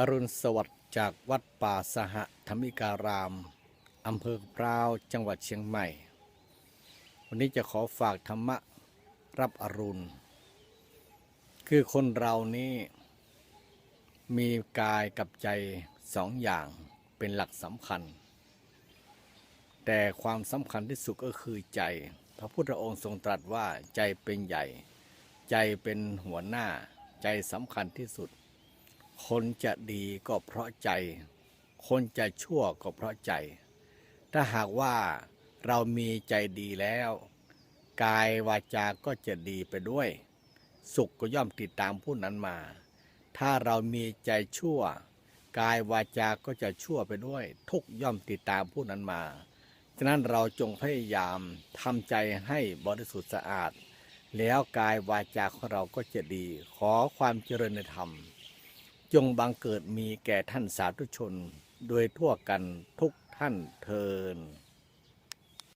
อรุณสวัสดิ์จากวัดป่าสหธรรมิการาม อำเภอพร้าว จังหวัดเชียงใหม่ วันนี้จะขอฝากธรรมะรับอรุณ คือคนเรานี่มีกายกับใจสองอย่างเป็นหลักสำคัญ แต่ความสำคัญที่สุดก็คือใจ พระพุทธองค์ทรงตรัสว่าใจเป็นใหญ่ ใจเป็นหัวหน้าใจสำคัญที่สุด คนจะดีก็เพราะใจ คนจะชั่วก็เพราะใจ ถ้าหากว่าเรามีใจดีแล้ว กายวาจาก็จะดีไปด้วย สุขก็ย่อมติดตามผู้นั้นมา ถ้าเรามีใจชั่ว กายวาจาก็จะชั่วไปด้วย ทุกย่อมติดตามผู้นั้นมาฉะนั้นเราจงพยายามทำใจให้บริสุทธิ์สะอาด แล้วกายวาจาของเราก็จะดี ขอความเจริญในธรรม จงบังเกิดมีแก่ท่านสาธุชน โดยทั่วกันทุกท่านเทิน